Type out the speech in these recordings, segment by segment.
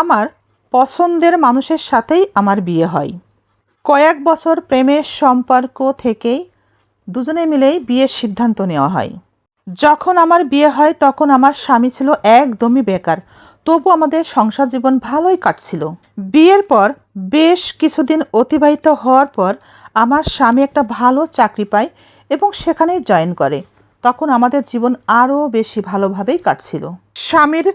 আমার পছন্দের মানুষের সাথেই আমার বিয়ে হয়। কয়েক বছর প্রেমের সম্পর্ক থেকেই দুজনে মিলেই বিয়ের সিদ্ধান্ত নেওয়া হয়। যখন আমার বিয়ে হয় তখন আমার স্বামী ছিল একদমই বেকার, তবু আমাদের সংসার জীবন ভালোই কাটছিল। বিয়ের পর, বেশ কিছুদিন অতিবাহিত হওয়ার পর আমার স্বামী একটা ভালো চাকরি পায় এবং সেখানেই জয়েন করে। তখন আমাদের জীবন আরও বেশি ভালোভাবেই কাটছিল। স্বামীর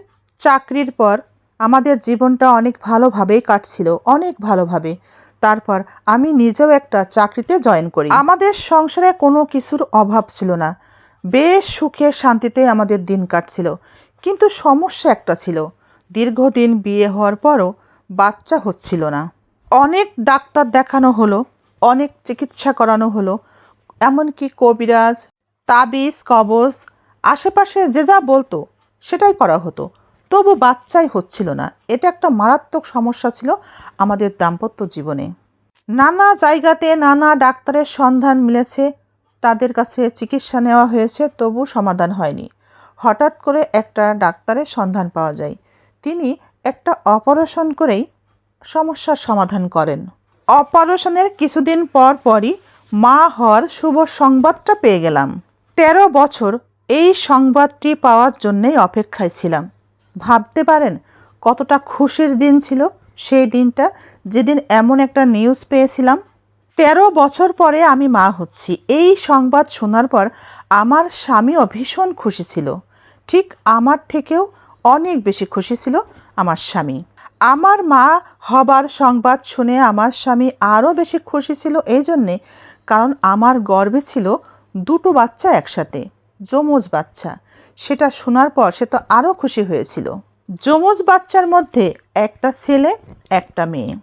চাকরির পর আমাদের জীবনটা অনেক ভালোভাবেই কাটছিল, অনেক ভালোভাবে। তারপর আমি নিজেও একটা চাকরিতে জয়েন করি। আমাদের সংসারে কোনো কিছুর অভাব ছিল না। বেশ সুখে শান্তিতে আমাদের দিন কাটছিল। কিন্তু সমস্যা একটা ছিল। দীর্ঘদিন বিয়ে হওয়ার পরও বাচ্চা হচ্ছিল না। অনেক ডাক্তার দেখানো হলো, অনেক চিকিৎসা করানো হলো, এমনকি কবিরাজ, তাবিজ, কবজ, আশেপাশে যে যা বলতো, সেটাই করা হতো। তবু বাচ্চাই হচ্ছিল না। এটা একটা মারাত্মক সমস্যা ছিল আমাদের দাম্পত্য জীবনে। নানা জায়গাতে নানা ডাক্তারের সন্ধান মিলেছে, তাদের কাছে চিকিৎসা নেওয়া হয়েছে, তবু সমাধান হয়নি। হঠাৎ করে একটা ডাক্তারের সন্ধান পাওয়া যায়। তিনি একটা অপারেশন করেই সমস্যার সমাধান করেন। অপারেশনের কিছুদিন পর পরই মা হওয়ার শুভ সংবাদটা পেয়ে গেলাম। তেরো বছর এই সংবাদটি পাওয়ার জন্যেই অপেক্ষায় ছিলাম। ভাবতে পারেন কতটা খুশির দিন ছিল সেই দিনটা। যেদিন এমন একটা নিউজ পেয়েছিলাম। তেরো বছর পরে আমি মা হচ্ছি। এই সংবাদ শোনার পর আমার স্বামীও ভীষণ খুশি ছিল। ঠিক আমার থেকেও অনেক বেশি খুশি ছিল আমার স্বামী। আমার মা হবার সংবাদ শুনে আমার স্বামী আরও বেশি খুশি ছিল এই জন্যে, কারণ আমার গর্বে ছিল দুটো বাচ্চা একসাথে, যমজ বাচ্চা। সেটা শোনার পর সে তো আরও খুশি হয়েছিল। যমজ বাচ্চার মধ্যে একটা ছেলে, একটা মেয়ে।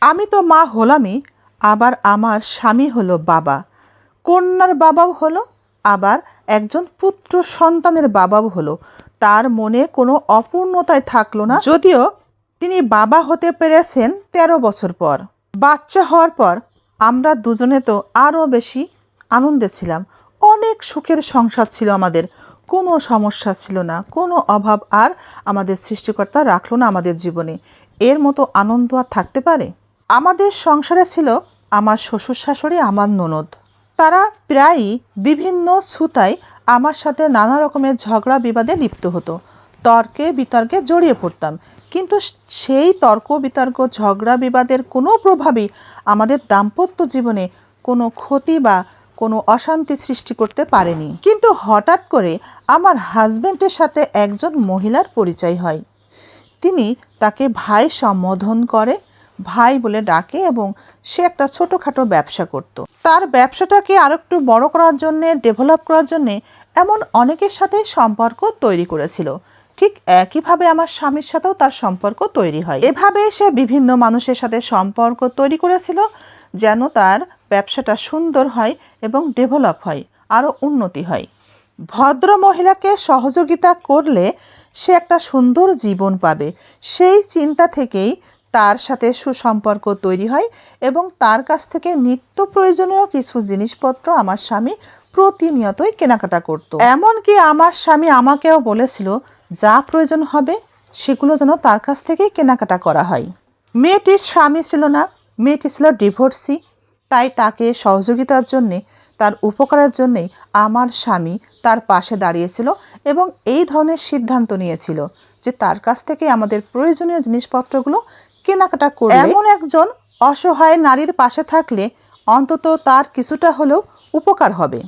আমি তো মা হলামই, আবার আমার স্বামী হলো বাবা। কন্যার বাবাও হলো, আবার একজন পুত্র সন্তানের বাবাও হলো। তার মনে কোনো অপূর্ণতায় থাকল না, যদিও তিনি বাবা হতে পেরেছেন তেরো বছর পর। বাচ্চা হওয়ার পর আমরা দুজনে তো আরও বেশি আনন্দে ছিলাম। অনেক সুখের সংসার ছিল আমাদের। কোনো সমস্যা ছিল না, কোনো অভাব আর আমাদের সৃষ্টিকর্তা রাখল না আমাদের জীবনে। এর মতো আনন্দ আর থাকতে পারে? আমাদের সংসারে ছিল আমার শ্বশুর শাশুড়ি আমার ননদ। তারা প্রায়ই বিভিন্ন ছুতায় আমার সাথে নানা রকমের ঝগড়া বিবাদে লিপ্ত হতো। তর্কে বিতর্কে জড়িয়ে পড়তাম। কিন্তু সেই তর্ক বিতর্ক, ঝগড়া বিবাদের কোনো প্রভাবই আমাদের দাম্পত্য জীবনে কোনো ক্ষতি বা কোনো অশান্তি সৃষ্টি করতে পারেনি। কিন্তু হঠাৎ করে আমার হাজব্যান্ডের সাথে একজন মহিলার পরিচয় হয়। তিনি তাকে ভাই সম্বোধন করে, ভাই বলে ডাকে এবং সে একটা ছোটোখাটো ব্যবসা করত। তার ব্যবসাটাকে আরও একটু বড় করার জন্যে, ডেভেলপ করার জন্যে এমন অনেকের সাথে সম্পর্ক তৈরি করেছিল। ঠিক একইভাবে আমার স্বামীর সাথেও তার সম্পর্ক তৈরি হয়। এভাবে সে বিভিন্ন মানুষের সাথে সম্পর্ক তৈরি করেছিল যেন তার ব্যবসাটা সুন্দর হয় এবং ডেভেলপ হয়, আরও উন্নতি হয়। ভদ্র মহিলাকে সহযোগিতা করলে সে একটা সুন্দর জীবন পাবে। সেই চিন্তা থেকেই তার সাথে সুসম্পর্ক তৈরি হয় এবং তার কাছ থেকে নিত্য প্রয়োজনীয় কিছু জিনিসপত্র আমার স্বামী প্রতিনিয়তই কেনাকাটা করত। এমনকি আমার স্বামী আমাকেও বলেছিল, যা প্রয়োজন হবে, সেগুলো যেন তার কাছ থেকেই কেনাকাটা করা হয়। মেয়েটির স্বামী ছিল না, মেয়েটি ছিল ডিভোর্সি তাই তাকে সহযোগিতার জন্যে, তার উপকারের জন্যেই আমার স্বামী তার পাশে দাঁড়িয়েছিল এবং এই ধরনের সিদ্ধান্ত নিয়েছিল যে তার কাছ থেকে আমাদের প্রয়োজনীয় জিনিসপত্রগুলো কেনাকাটা করে এমন একজন অসহায় নারীর পাশে থাকলে অন্তত তার কিছুটা হলেও উপকার হবে।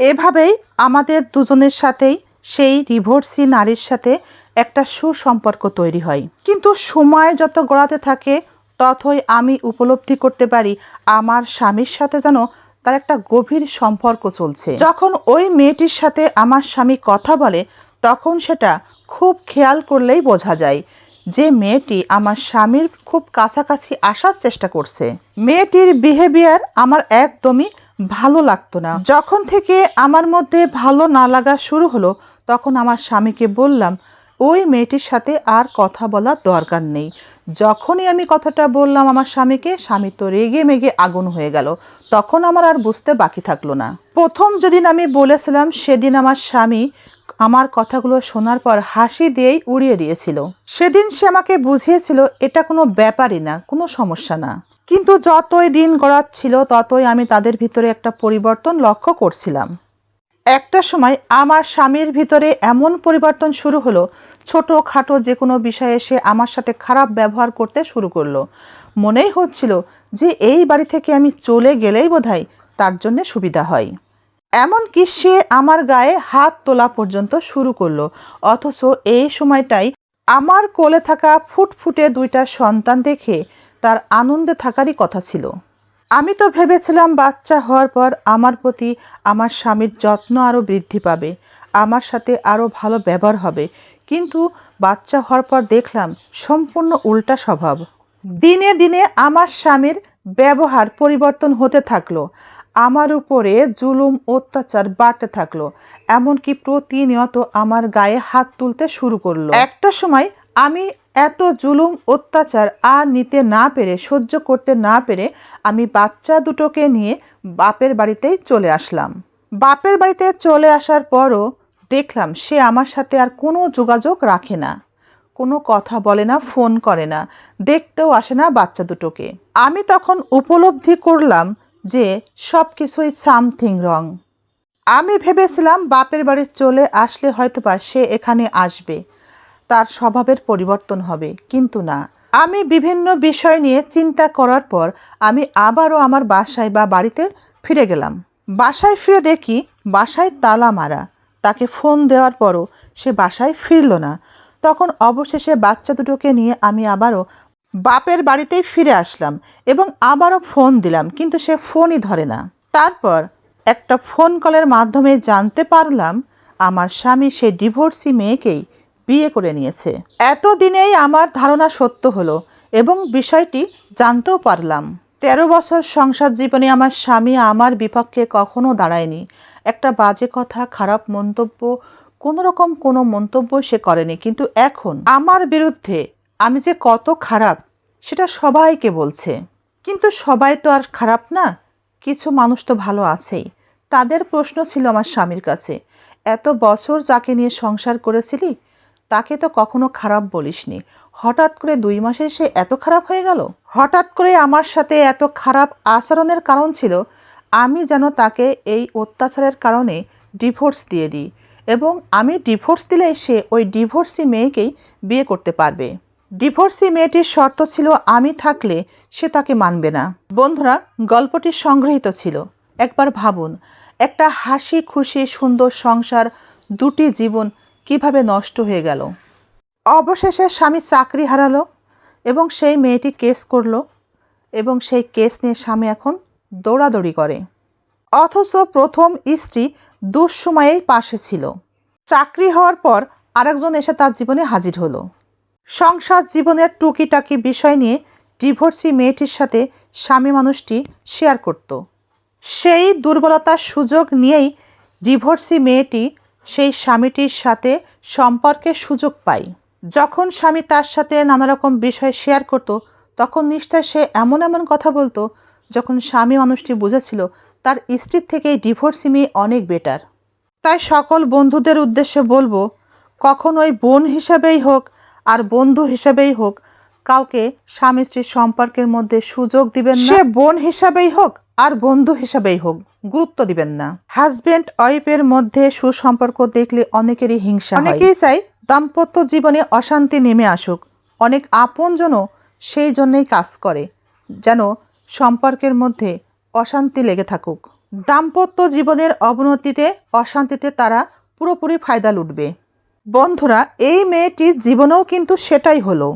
এভাবেই আমাদের দুজনের সাথেই সেই ডিভোর্সি নারীর সাথে একটা সুসম্পর্ক তৈরি হয়। কিন্তু সময় যত গড়াতে থাকে ততই আমি উপলব্ধি করতে পারি, আমার স্বামীর সাথে যেন তার একটা গভীর সম্পর্ক চলছে। যখন ওই মেয়েটির সাথে আমার স্বামী কথা বলে, তখন সেটা খুব খেয়াল করলেই বোঝা যায় যে মেয়েটি আমার স্বামীর খুব কাছাকাছি আসার চেষ্টা করছে। মেয়েটির বিহেভিয়ার আমার একদমই ভালো লাগতো না। যখন থেকে আমার মধ্যে ভালো না লাগা শুরু হলো, তখন আমার স্বামীকে বললাম ওই মেয়েটির সাথে আর কথা বলার দরকার নেই। যখনই আমি কথাটা বললাম আমার স্বামীকে, স্বামী তো রেগে মেগে আগুন হয়ে গেল। তখন আমার আর বুঝতে বাকি থাকল না। প্রথম যেদিন আমি বলেছিলাম, সেদিন আমার স্বামী আমার কথাগুলো শোনার পর হাসি দিয়েই উড়িয়ে দিয়েছিল। সেদিন সে আমাকে বুঝিয়েছিল, এটা কোনো ব্যাপারই না, কোনো সমস্যা না। কিন্তু যতই দিন গড়াচ্ছিল, ততই আমি তাদের ভিতরে একটা পরিবর্তন লক্ষ্য করছিলাম। একটা সময় আমার স্বামীর ভিতরে এমন পরিবর্তন শুরু হলো ছোট খাটো যে কোনো বিষয়ে সে আমার সাথে খারাপ ব্যবহার করতে শুরু করল। মনেই হচ্ছিল যে এই বাড়ি থেকে আমি চলে গেলেই বোধহয় তার জন্যে সুবিধা হয়। এমনকি সে আমার গায়ে হাত তোলা পর্যন্ত শুরু করল, অথচ এই সময়টাই আমার কোলে থাকা ফুটফুটে দুইটা সন্তান দেখে তার আনন্দে থাকারই কথা ছিল। আমি তো ভেবেছিলাম বাচ্চা হওয়ার পর আমার প্রতি আমার স্বামীর যত্ন আরও বৃদ্ধি পাবে, আমার সাথে আরও ভালো ব্যবহার হবে। কিন্তু বাচ্চা হওয়ার পর দেখলাম সম্পূর্ণ উল্টা স্বভাব। দিনে দিনে আমার স্বামীর ব্যবহার পরিবর্তন হতে থাকল, আমার উপরে জুলুম, অত্যাচার বাড়তে থাকল, এমনকি প্রতিনিয়ত আমার গায়ে হাত তুলতে শুরু করল। একটা সময় আমি এত জুলুম, অত্যাচার আর নিতে না পেরে, সহ্য করতে না পেরে আমি বাচ্চা দুটোকে নিয়ে বাপের বাড়িতেই চলে আসলাম। বাপের বাড়িতে চলে আসার পরও দেখলাম সে আমার সাথে আর কোনো যোগাযোগ রাখে না। কোনো কথা বলে না, ফোন করে না, দেখতেও আসে না বাচ্চা দুটোকে। আমি তখন উপলব্ধি করলাম যে সব কিছুই সামথিং রং। আমি ভেবেছিলাম বাপের বাড়ি চলে আসলে হয়তো বা সে এখানে আসবে। তার স্বভাবের পরিবর্তন হবে, কিন্তু না। আমি বিভিন্ন বিষয় নিয়ে চিন্তা করার পর আমি আবারও আমার বাসায় বা বাড়িতে ফিরে গেলাম। বাসায় ফিরে দেখি বাসায় তালা মারা। তাকে ফোন দেওয়ার পরও সে বাসায় ফিরল না। তখন অবশেষে বাচ্চা দুটোকে নিয়ে আমি আবারও বাপের বাড়িতেই ফিরে আসলাম এবং আবারও ফোন দিলাম, কিন্তু সে ফোনই ধরে না। তারপর একটা ফোন কলের মাধ্যমে জানতে পারলাম, আমার স্বামী সে ডিভোর্সি মেয়েকেই বিয়ে করে নিয়েছে। এতদিনেই আমার ধারণা সত্য হলো এবং বিষয়টি জানতেও পারলাম। তেরো বছর সংসার জীবনে আমার স্বামী আমার বিপক্ষে কখনো দাঁড়ায়নি। একটা বাজে কথা, খারাপ মন্তব্য কোনো রকম কোনো মন্তব্য সে করেনি। কিন্তু এখন আমার বিরুদ্ধে আমি যে কত খারাপ, সেটা সবাইকে বলছে। কিন্তু সবাই তো আর খারাপ না, কিছু মানুষ তো ভালো আছেই। তাদের প্রশ্ন ছিল আমার স্বামীর কাছে, এত বছর যাকে নিয়ে সংসার করেছিলি তাকে তো কখনো খারাপ বলিসনি। হঠাৎ করে দুই মাসে সে এত খারাপ হয়ে গেল? হঠাৎ করে আমার সাথে এত খারাপ আচরণের কারণ ছিল, আমি যেন তাকে এই অত্যাচারের কারণে ডিভোর্স দিয়ে দিই এবং আমি ডিভোর্স দিলেই সে ওই ডিভোর্সি মেয়েকেই বিয়ে করতে পারবে। ডিভোর্সি মেয়েটির শর্ত ছিল আমি থাকলে সে তাকে মানবে না। বন্ধুরা, গল্পটি সংগৃহীত ছিল। একবার ভাবুন, একটা হাসি খুশি সুন্দর সংসার, দুটি জীবন কীভাবে নষ্ট হয়ে গেল? অবশেষে স্বামী চাকরি হারালো এবং সেই মেয়েটি কেস করল এবং সেই কেস নিয়ে স্বামী এখন দৌড়াদৌড়ি করে। অথচ প্রথম স্ত্রী দুঃসময়েই পাশে ছিল। চাকরি হওয়ার পর আরেকজন এসে তার জীবনে হাজির হলো। সংসার জীবনের টুকিটাকি বিষয় নিয়ে ডিভোর্সি মেয়েটির সাথে স্বামী মানুষটি শেয়ার করত। সেই দুর্বলতার সুযোগ নিয়েই ডিভোর্সি মেয়েটি সেই স্বামীটির সাথে সম্পর্কের সুযোগ পাই। যখন স্বামী তার সাথে নানা রকম বিষয় শেয়ার করত, তখন নিশ্চয় সে এমন এমন কথা বলতো, যখন স্বামী মানুষটি বুঝেছিল তার স্ত্রীর থেকে ডিভোর্সি মেয়ে অনেক বেটার তাই সকল বন্ধুদের উদ্দেশ্যে বলব, কখনোই বোন হিসাবেই হোক আর বন্ধু হিসাবেই হোক, কাউকে স্বামী স্ত্রীর সম্পর্কের মধ্যে সুযোগ দিবেন না। সে বোন হিসাবেই হোক আর বন্ধু হিসাবেই হোক, গুরুত্ব দিবেন না। হাজবেন্ড, ওয়াইফের মধ্যে সুসম্পর্ক দেখলে অনেকেরই হিংসা অনেকেই চাই দাম্পত্য জীবনে অশান্তি নেমে আসুক। অনেক আপনজনও সেই জন্যই কাজ করে, যেন সম্পর্কের মধ্যে অশান্তি লেগে থাকুক। দাম্পত্য জীবনের অবনতিতে, অশান্তিতে তারা পুরোপুরি ফায়দা লুটবে। বন্ধুরা, এই মেয়েটির জীবনেও কিন্তু সেটাই হলো।